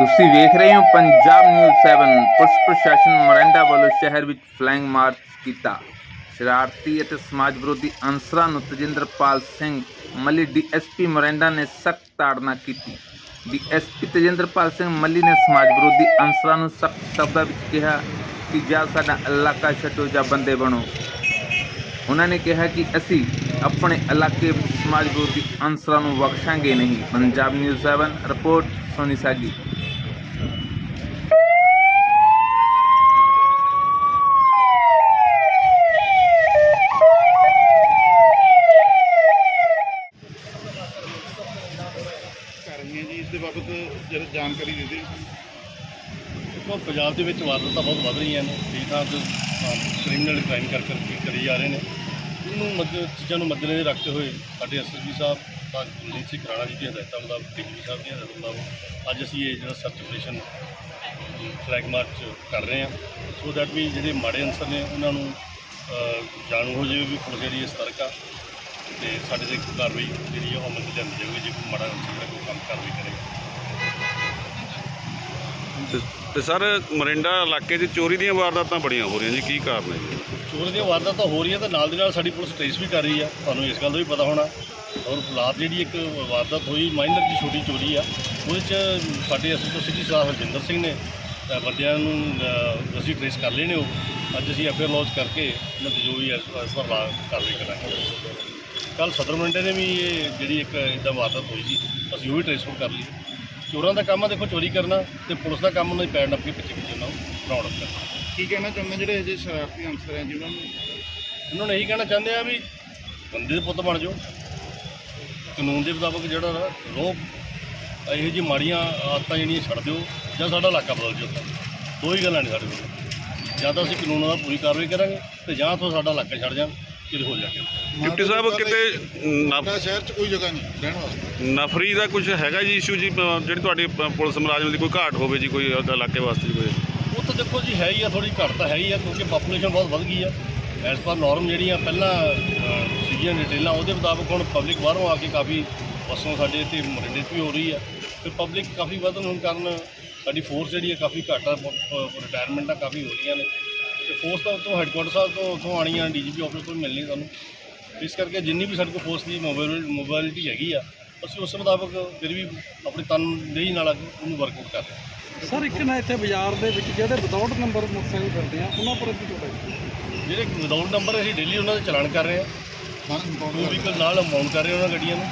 ਤੁਸੀਂ ਵੇਖ ਰਹੇ ਹੋ ਪੰਜਾਬ ਨਿਊਜ਼ 7 ਪੁਲਿਸ ਪ੍ਰਸ਼ਾਸਨ ਮੋਰਿੰਡਾ ਵੱਲੋਂ ਸ਼ਹਿਰ ਵਿੱਚ ਫਲੈਂਗ ਮਾਰਚ ਕੀਤਾ। ਸ਼ਰਾਰਤੀ ਅਤੇ ਸਮਾਜ ਵਿਰੋਧੀ ਅਨਸਰਾਂ ਨੂੰ ਤਜਿੰਦਰਪਾਲ ਸਿੰਘ, ਮੱਲੀ ਡੀਐਸਪੀ ਮੋਰਿੰਡਾ ਨੇ ਸਖਤ ਤਾੜਨਾ ਕੀਤੀ। ਡੀਐਸਪੀ ਤਜਿੰਦਰਪਾਲ ਸਿੰਘ ਮੱਲੀ ਨੇ ਸਮਾਜ ਵਿਰੋਧੀ ਅਨਸਰਾਂ ਨੂੰ ਸਖਤ ਸ਼ਬਦਾਂ ਵਿੱਚ ਕਿਹਾ ਕਿ ਜਾਂ ਸਾਡਾ ਇਲਾਕਾ ਛੱਡੋ ਜਾਂ ਬੰਦੇ ਬਣੋ। ਉਹਨਾਂ ਨੇ ਕਿਹਾ ਕਿ ਅਸੀਂ ਆਪਣੇ ਇਲਾਕੇ ਵਿੱਚ ਸਮਾਜ ਵਿਰੋਧੀ ਅਨਸਰਾਂ ਨੂੰ ਬਖਸ਼ਾਂਗੇ ਨਹੀਂ। Punjab news 7 report Soni Sagi. ਕਰ ਰਹੀਆਂ ਜੀ, ਇਸ ਦੇ ਬਾਬਤ ਜਰਾ ਜਾਣਕਾਰੀ ਦੇ ਦਿਓ। ਦੇਖੋ, ਪੰਜਾਬ ਦੇ ਵਿੱਚ ਵਾਰਦਾਤਾਂ ਬਹੁਤ ਵੱਧ ਰਹੀਆਂ ਨੇ। ਕਈ ਥਾਂ ਤੇ ਕ੍ਰਿਮੀਨਲ ਕ੍ਰਾਈਮ ਕਰ ਕਰਕੇ ਕਰੀ ਜਾ ਰਹੇ ਨੇ। ਇਹਨੂੰ ਮੱਦ ਚੀਜ਼ਾਂ ਨੂੰ ਮੱਦੇਨਜ਼ਰ ਰੱਖਦੇ ਹੋਏ ਸਾਡੇ ਐਸਐਸਪੀ ਸਾਹਿਬ, ਤਾਂ ਗੁਰਜੀਤ ਸਿੰਘ ਰਾਣਾ ਜੀ ਦੀਆਂ ਹਦਾਇਤਾਂ ਮੁਤਾਬਕ ਡੀਜੀਪੀ ਸਾਹਿਬ ਦੀਆਂ ਹਦਾਇਤਾਂ ਮੁਤਾਬਕ, ਅੱਜ ਅਸੀਂ ਇਹ ਜਿਹੜਾ ਸਰਚ ਆਪਰੇਸ਼ਨ ਫਲੈਗ ਮਾਰਚ ਕਰ ਰਹੇ ਹਾਂ। ਸੋ ਦੈਟ ਵੀ ਜਿਹੜੇ ਮਾੜੇ ਅਨਸਰ ਨੇ, ਉਹਨਾਂ ਨੂੰ ਜਾਣੂ ਹੋ ਜਾਵੇ ਵੀ ਪੁਲਿਸ ਜਿਹੜੀ ਹੈ ਸਤਰਕ ਆ। ਤੇ ਸਾਡੇ ਤੇ ਕਾਰਵਾਈ ਜਿਹੜੀ ਹੈ ਉਹ ਅਮਲ 'ਚ ਲਿਆਂਦੀ ਜਾਵੇਗੀ ਜੇ ਕੋਈ ਮਾੜਾ ਜਿਹੜਾ ਕੋਈ ਕੰਮ ਕਾਰਵਾਈ ਕਰੇਗਾ ਤੇ- ਤੇ ਸਰ ਮਰਿੰਡਾ ਇਲਾਕੇ 'ਚ ਚੋਰੀ ਦੀਆਂ ਵਾਰਦਾਤਾਂ ਬੜੀਆਂ ਹੋ ਰਹੀਆਂ ਜੀ ਕੀ ਕਾਰਨ ਹੈ ਜੀ? ਚੋਰੀ ਦੀਆਂ ਵਾਰਦਾਤਾਂ ਹੋ ਰਹੀਆਂ ਤਾਂ ਨਾਲ ਦੀ ਨਾਲ ਸਾਡੀ ਪੁਲਿਸ ਟ੍ਰੇਸ ਵੀ ਕਰ ਰਹੀ ਆ ਤੁਹਾਨੂੰ ਇਸ ਗੱਲ ਦਾ ਵੀ ਪਤਾ ਹੋਣਾ। ਔਰ ਰਾਤ ਜਿਹੜੀ ਇੱਕ ਵਾਰਦਾਤ ਹੋਈ ਮਾਈਨਰ ਦੀ ਛੋਟੀ ਚੋਰੀ ਆ ਉਹਦੇ 'ਚ ਸਾਡੇ ਐਸਐਸਓ ਸਿਟੀ ਸਾਹਿਬ ਹਰਜਿੰਦਰ ਸਿੰਘ ਨੇ ਅ, ਬੰਦਿਆਂ ਨੂੰ ਅ, ਅਸੀਂ ਟ੍ਰੇਸ ਕਰ ਲਏ ਨੇ ਉਹ। ਅੱਜ ਅਸੀਂ ਐਫਆਈਆਰ ਲੌਂਚ ਕਰਕੇ ਇਹਨਾਂ ਦੀ ਜੋ ਵੀ ਐਸ ਪਰ ਕਾਰਵਾਈ ਕਰਾਂਗੇ। ਕੱਲ ਸਦਰ ਮੰਡੇ ਨੇ ਵੀ ਇਹ ਜਿਹੜੀ ਇੱਕ ਇਦਾਂ ਵਾਰਦਾਤ ਹੋਈ ਸੀ ਅਸੀਂ ਉਹ ਵੀ ਟ੍ਰੇਸ ਕਰ ਲਈ ਚੋਰਾਂ ਦਾ ਕੰਮ ਆ ਦੇਖੋ ਚੋਰੀ ਕਰਨਾ ਤੇ ਪੁਲਿਸ ਦਾ ਕੰਮ ਉਹਨਾਂ ਦੀ ਪੈੜ ਨੱਪ ਕੇ ਪਿੱਛੇ ਪਿੱਛੇ ਉਹਨਾਂ ਨੂੰ ਬਣਾਉਣਾ ਕਰਨਾ। ਕੀ ਕਹਿਣਾ ਚਾਹੁੰਦੇ ਜਿਹੜੇ ਅਜੇ ਸ਼ਰਾਰਤੀ ਅਨਸਰ ਹੈ ਜਿਨ੍ਹਾਂ ਨੂੰ? ਉਹਨਾਂ ਨੂੰ ਇਹੀ ਕਹਿਣਾ ਚਾਹੁੰਦੇ ਆ ਵੀ ਬੰਦੇ ਦੇ ਪੁੱਤ ਬਣ ਜਾਓ। ਕਾਨੂੰਨ ਦੇ ਮੁਤਾਬਕ ਜਿਹੜਾ ਨਾ ਰੋਹ ਇਹੋ ਜਿਹੀ ਮਾੜੀਆਂ ਆਦਤਾਂ ਜਿਹੜੀਆਂ ਛੱਡ ਦਿਓ ਜਾਂ ਸਾਡਾ ਇਲਾਕਾ ਬਦਲ ਜਾਓ ਦੋ ਹੀ ਗੱਲਾਂ ਨੇ ਸਾਡੇ ਕੋਲ। ਜਾਂ ਤਾਂ ਅਸੀਂ ਕਾਨੂੰਨ ਨਾਲ ਪੂਰੀ ਕਾਰਵਾਈ ਕਰਾਂਗੇ ਤੇ ਜਾਂ ਤੋਂ ਸਾਡਾ ਇਲਾਕਾ ਛੱਡ ਜਾਣ। ਕਿਤੇ ਹੋ ਜਾਗੇ ਡਿਪਟੀ ਸਾਹਿਬ ਕਿਤੇ ਨਫ- ਸ਼ਹਿਰ 'ਚ ਕੋਈ ਜਗ੍ਹਾ ਨਹੀਂ ਰਹਿਣ ਵਾਸਤੇ। ਨਫਰੀ ਦਾ ਕੁਝ ਹੈਗਾ ਜੀ ਇਸ਼ੂ ਜੀ? ਜਿਹੜੀ ਤੁਹਾਡੀ ਪ- ਪੁਲਿਸ ਮੁਲਾਜ਼ਮ ਦੀ ਕੋਈ ਘਾਟ ਹੋਵੇ ਜੀ ਕੋਈ ਇਲਾਕੇ ਵਾਸਤੇ ਜੀ ਕੋਈ? ਉਹ ਤਾਂ ਦੇਖੋ ਜੀ ਹੈ ਹੀ ਆ ਥੋੜੀ ਘੱਟ ਤਾਂ ਹੈ ਹੀ ਆ ਕਿਉਂਕਿ ਪਾਪੂਲੇਸ਼ਨ ਬਹੁਤ ਵੱਧ ਗਈ ਆ। ਐਸ ਪਰ ਨਾਰਮ ਜਿਹੜੀਆਂ ਪਹਿਲਾਂ ਅਹ, ਸੀਗੀਆਂ ਡਿਟੇਲਾਂ ਉਹਦੇ ਮੁਤਾਬਕ ਹੁਣ ਪਬਲਿਕ ਬਾਹਰੋਂ ਆ ਕੇ ਕਾਫੀ ਵਸੋਂ ਸਾਡੇ ਇੱਥੇ ਮਰਿੰਡੇ 'ਚ ਵੀ ਹੋ ਰਹੀ ਆ। ਤੇ ਪਬਲਿਕ ਕਾਫੀ ਵਧਣ ਹੋਣ ਕਾਰਨ ਸਾਡੀ ਫੋਰਸ ਜਿਹੜੀ ਆ ਕਾਫੀ ਘੱਟ ਆ ਰਿਟਾਇਰਮੈਂਟਾਂ ਕਾਫੀ ਹੋ ਰਹੀਆਂ ਨੇ। ਤੇ ਫੋਰਸ ਤਾਂ ਉੱਥੋਂ ਹੈੱਡਕੁਆਟਰ ਸਾਹਿਬ ਤੋਂ ਉੱਥੋਂ ਆਣੀਆਂ ਡੀਜੀਪੀ ਆਫਿਸ ਤੋਂ ਮਿਲਣੀ ਸਾਨੂੰ। ਇਸ ਕਰਕੇ ਜਿੰਨੀ ਵੀ ਸਾਡੇ ਕੋਲ ਫੋਰਸ ਦੀ ਮੋਬਾਈਲ ਮੋਬਾਇਲਿਟੀ ਹੈਗੀ ਆ ਅਸੀਂ ਉਸ ਮੁਤਾਬਕ ਫਿਰ ਵੀ ਆਪਣੀ ਤਨਦੇਹੀ ਨਾਲ ਉਹਨੂੰ ਵਰਕਆਊਟ ਕਰ ਰਹੇ ਹਾਂ। ਸਰ ਇੱਕ ਨਾ ਇੱਥੇ ਬਾਜ਼ਾਰ ਦੇ ਵਿੱਚ ਜਿਹੜੇ ਵਿਦਆਊਟ ਨੰਬਰ ਮੋਟਰਸਾਈਕਲ ਫਿਰਦੇ ਆ ਉਹਨਾਂ ਪਰ ਕੀ ਤੁਹਾਡਾ ਜਿਹੜੇ ਵਿਦਆਊਟ ਨੰਬਰ ਅਸੀਂ ਡੇਲੀ ਉਹਨਾਂ ਦੇ ਚਲਾਨ ਕਰ ਰਹੇ ਹਾਂ। ਮਨ ਟੂ ਵਹੀਕਲ ਨਾਲ ਮਾਊਂਟ ਕਰ ਰਹੇ ਉਹਨਾਂ ਗੱਡੀਆਂ ਨੂੰ।